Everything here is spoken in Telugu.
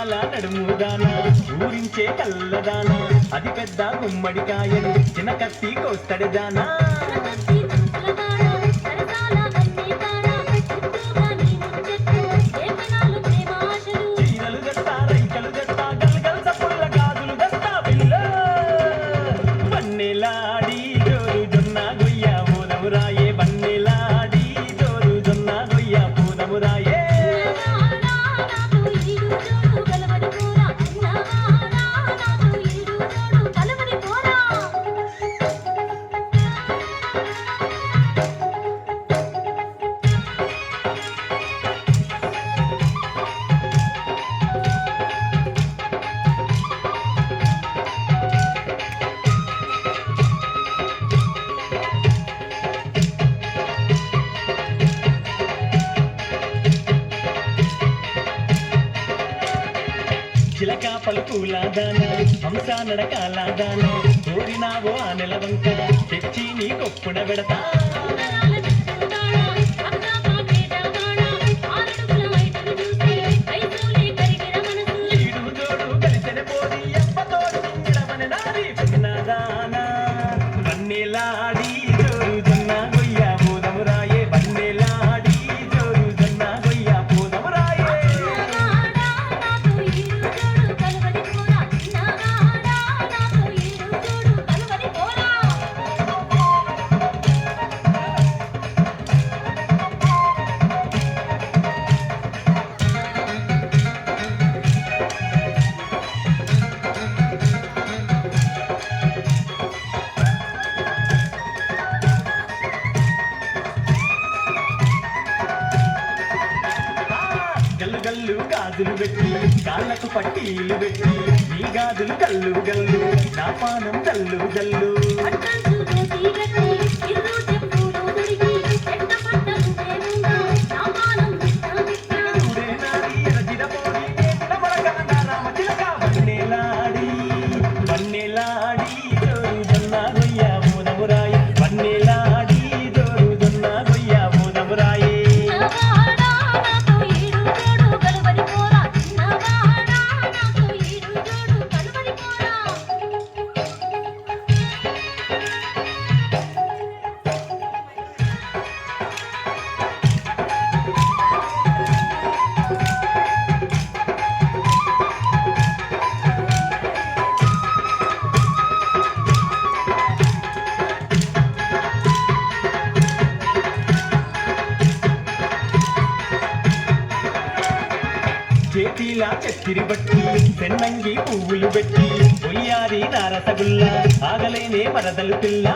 నడుము నడుముదాన ఊరించే కళ్ళదాన. అది పెద్ద గుమ్మడికాయలు. చిన్న కత్తి కోస్తడదానా చిలక పలుకుల దానాలు హంస నడకాల దానాలు కోరినావో ఆ నెల వంక తెచ్చి నీ కొప్పున పెడతా. గల్లు గల్లు గాజులు పెట్టి కాళ్ళకు పట్టీలు పెట్టి నీ గాజులు గల్లు గల్లు నా పానం గల్లు జల్లు చేతిలా చెత్తిరి బట్టి పెన్నంగి పువ్వులు పెట్టి పొయ్యారి నారసగుల్లా ఆగలేనే వరదలు పిల్ల.